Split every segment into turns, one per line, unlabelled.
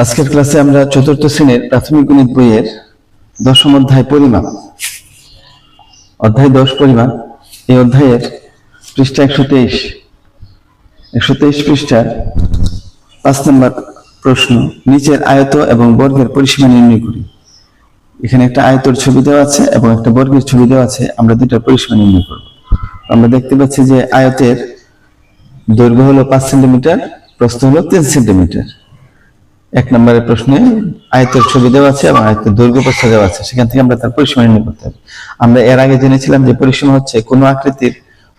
আজকের ক্লাসে আমরা চতুর্থ শ্রেণির প্রাথমিক গণিত বইয়ের দশম অধ্যায় পরিমাপ। অধ্যায় দশ পরিমাপ। এই অধ্যায়ের পৃষ্ঠা একশো তেইশ। একশো তেইশ পৃষ্ঠার পাঁচ নম্বর প্রশ্ন, নিচের আয়ত এবং বর্গের পরিসীমা নির্ণয় করি। এখানে একটা আয়তর ছবি দেওয়া আছে এবং একটা বর্গের ছবি দেওয়া আছে, আমরা দুইটার পরিসীমা নির্ণয় করব। আমরা দেখতে পাচ্ছি যে আয়তের দৈর্ঘ্য হলো পাঁচ সেন্টিমিটার, প্রস্থ হলো তিন সেন্টিমিটার। এক নম্বরের প্রশ্নে আয়তের ছবি দেওয়া আছে এবং আয়তের দৈর্ঘ্য প্রস্থ দেওয়া আছে। সেখান থেকে আমরা তার পরিসীমা নির্ণয় করতে হবে। আমরা এর আগে জেনেছিলাম যে পরিসীমা হচ্ছে কোনো আকৃতির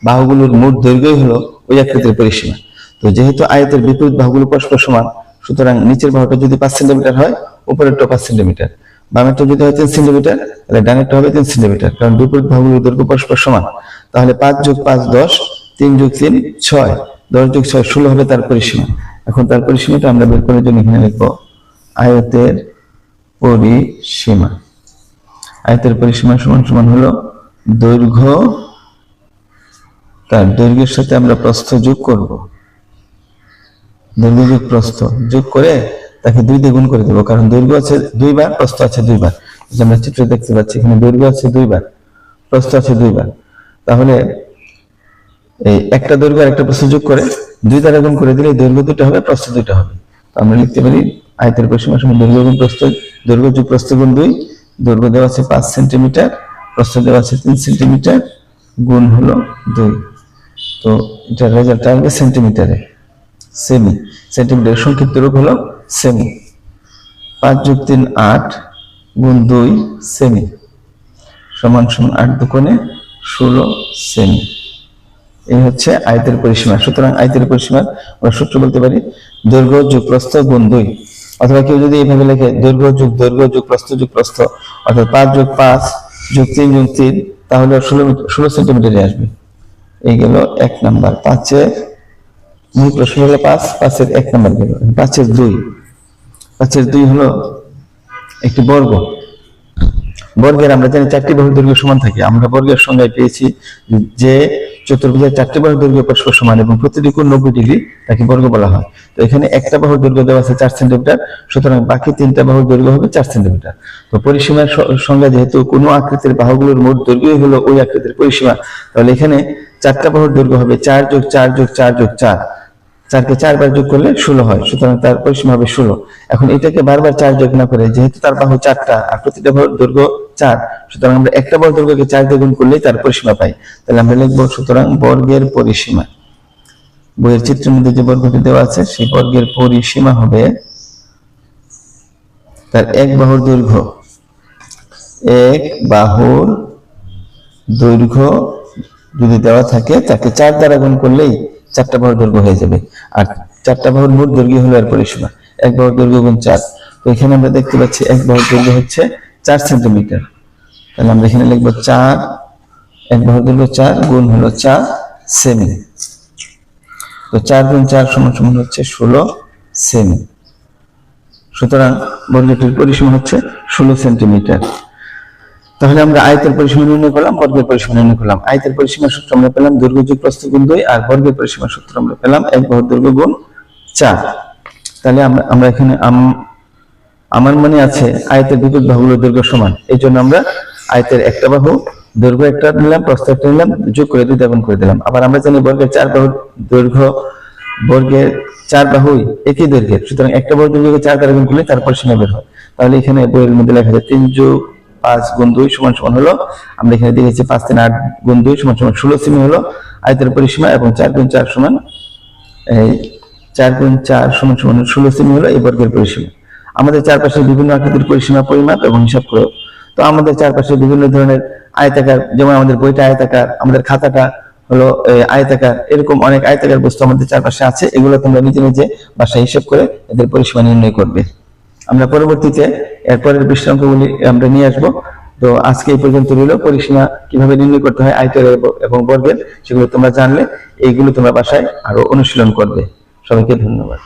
বাহুগুলোর মোট দৈর্ঘ্যই হলো ওই আকৃতির পরিসীমা। তো যেহেতু আয়তের বিপরীত বাহুগুলো পরস্পর সমান, সুতরাং নিচের বাহুটা যদি পাঁচ সেন্টিমিটার হয়, উপরেরটা পাঁচ সেন্টিমিটার। বামেরটা যদি হয় তিন সেন্টিমিটার, তাহলে ডানেরটা হবে তিন সেন্টিমিটার, কারণ বিপরীত বাহুগুলোর দৈর্ঘ্য পরস্পর সমান। তাহলে পাঁচ যোগ পাঁচ দশ, তিন যোগ তিন ছয়, দশ যোগ ছয় ষোলো হবে তার পরিসীমা। এখন তার পরিসীমাটা আমরা বের করার জন্য এখানে লিখব আয়তের পরিসীমা। আয়তের পরিসীমা সমান সমান হলো দৈর্ঘ্য। তার দৈর্ঘ্যের সাথে আমরা প্রস্থ যোগ করব। দৈর্ঘ্য যোগ প্রস্থ যোগ করে তাকে দুই দিয়ে গুণ করে দেবো, কারণ দৈর্ঘ্য আছে দুইবার, প্রস্থ আছে দুইবার। আমরা চিত্রে দেখতে পাচ্ছি, এখানে দৈর্ঘ্য আছে দুইবার, প্রস্থ আছে দুইবার। তাহলে এই একটা দৈর্ঘ্য আর একটা প্রস্থ যোগ করে দুই দ্বারা গুণ করে দিলে দৈর্ঘ্য দুটো হবে, প্রস্থ দুটো হবে। তো আমরা লিখতে পারি, আয়তের পরিসীমা সমান দৈর্ঘ্য গুণ প্রস্থ, দৈর্ঘ্য যোগ প্রস্থ গুণ দুই, দৈর্ঘ্য দেওয়া আছে পাঁচ সেন্টিমিটার, প্রস্থ দেওয়া আছে তিন সেন্টিমিটার, গুণ হলো দুই। তো এটার রেজাল্ট আসবে সেন্টিমিটারে সেমি সেন্টিমিটার সংক্ষিপ্ত রূপ হলো সেমি পাঁচ যোগ তিন, আট, গুণ দুই সেমি সমান সমান আট দুকোণে ষোলো সেমি এই হচ্ছে আয়তের পরিসীমা। সুতরাং আয়তের পরিসীমার আমরা সূত্র বলতে পারি, দৈর্ঘ্য যুগ প্রস্থ গুণ দুই অথবা কেউ যদি এইভাবে লেখে, দৈর্ঘ্য, যুগ দৈর্ঘ্য যুগ প্রস্থ যুগ প্রস্থ অর্থাৎ পাঁচ যোগ পাঁচ, যোগ তিন যোগ তিন, তাহলে ষোলো ষোলো সেন্টিমিটারে আসবে। এই গেল এক নাম্বার। পাঁচের, মূল প্রশ্ন হলো পাঁচ, পাঁচের এক নাম্বার গেল। পাঁচের দুই পাঁচের দুই হলো একটি বর্গ। বর্গের আমরা জানি চারটি বাহুর দৈর্ঘ্য সমান থাকে। আমরা বর্গের সংজ্ঞায় পেয়েছি যে চতুর্ভুজের চারটি বাহুর দৈর্ঘ্য পরস্পর সমান এবং প্রতিটি কোণ নব্বই ডিগ্রি তাকে বর্গ বলা হয়। তো এখানে একটা বাহুর দৈর্ঘ্য দেওয়া আছে চার সেন্টিমিটার, সুতরাং বাকি তিনটা বাহুর দৈর্ঘ্য হবে চার সেন্টিমিটার। তো পরিসীমার সংজ্ঞা যেহেতু কোনো আকৃতির বাহুগুলোর মোট দৈর্ঘ্যই হলো ওই আকৃতির পরিসীমা, তাহলে এখানে চারটা বাহুর দৈর্ঘ্য হবে চার যোগ চার যোগ চার যোগ চার। চারকে চারবার যোগ করলে ষোলো হয়, সুতরাং তার পরিসীমা হবে ষোলো। এখন এটাকে বারবার চার যোগ না করে, যেহেতু তার বাহু চারটা আর প্রতিটা বাহুর দৈর্ঘ্য চার, সুতরাং আমরা একটা বাহুর দৈর্ঘ্যকে চার দিয়ে গুণ করলেই তার পরিসীমা পাই। তাহলে আমরা লিখব, সুতরাং বর্গের পরিসীমা। বইয়ের চিত্রের মধ্যে যে বর্গটি দেওয়া আছে, সেই বর্গের পরিসীমা হবে তার এক বাহুর দৈর্ঘ্য। এক বাহুর দৈর্ঘ্য যদি দেওয়া থাকে, তাকে চার দ্বারা গুণ করলেই চারটা বাহুর দৈর্ঘ্য হয়ে যাবে। আর চারটা বাহুর মোট দৈর্ঘ্য হলো এর পরিসীমা। এক বাহুর দৈর্ঘ্য গুণ চার। তো এখানে আমরা দেখতে পাচ্ছি এক বাহুর দৈর্ঘ্য হচ্ছে চার সেন্টিমিটার। তাহলে আমরা এখানে লিখব চার, এক বাহুর দৈর্ঘ্য চার গুণ হলো চার সেমি। তো চার গুণ চার সমান সমান হচ্ছে ষোলো সেমি। সুতরাং বর্গটির পরিসীমা হচ্ছে ষোলো সেন্টিমিটার। তাহলে আমরা আয়তের পরিসীমা নির্ণয় করলাম, বর্গের পরিসীমা নির্ণয় করলাম। আয়তের পরিসীমা সূত্র আমরা পেলাম দৈর্ঘ্য যোগ প্রস্থ গুণ দুই আর বর্গের পরিসীমা সূত্র আমরা পেলাম এক বাহুর দৈর্ঘ্য গুণ চার। তাহলে আমরা আমরা এখানে আম- আমার মনে আছে আয়তের বিপরীত বাহুগুলোর দৈর্ঘ্য সমান। এই জন্য আমরা আয়তের একটা বাহু দৈর্ঘ্য একটা নিলাম, প্রস্থ একটা নিলাম, যোগ করে দুই, দ্বিগুণ করে দিলাম। আবার আমরা জানি বর্গের চার বাহু দৈর্ঘ্য বর্গের চার বাহুই একই দৈর্ঘ্যের সুতরাং একটা বাহুর দৈর্ঘ্যকে চার দ্বারা গুণ করলে তারপর সীমা বের হয়। তাহলে এখানে বইয়ের মধ্যে লেখা যায় তিন যোগ পাঁচ গুণ দুই সমান সমান হলো, আমরা এখানে দেখেছি পাঁচ তিন আট গুণ দুই সমান সমান ষোলো সেমি হলো আয়তের পরিসীমা এবং চার গুণ চার সমান, এই চার গুণ চার সমান সমান ষোলো সেমি হলো এই বর্গের পরিসীমা। আমাদের চারপাশে বিভিন্ন আকৃতির পরিসীমা পরিমাপ এবং হিসাব করো। তো আমাদের চারপাশে বিভিন্ন ধরনের আয়তাকার, যেমন আমাদের বইটা আয়তাকার, আমাদের খাতাটা হলো আয়তাকার, এরকম অনেক আয়তাকার বস্তু আমাদের চারপাশে আছে, এগুলো তোমরা নিজে নিজে বাসায় হিসাব করে এদের পরিসীমা নির্ণয় করবে। আমরা পরবর্তীতে এরপরের পরের পৃষ্ঠাঙ্কগুলি আমরা নিয়ে আসব। তো আজকে এই পর্যন্ত রইল। পরিসীমা কীভাবে নির্ণয় করতে হয় আয়তের এবং বর্গের, সেগুলো তোমরা জানলে, এইগুলো তোমরা বাসায় আরও অনুশীলন করবে। সবাইকে ধন্যবাদ।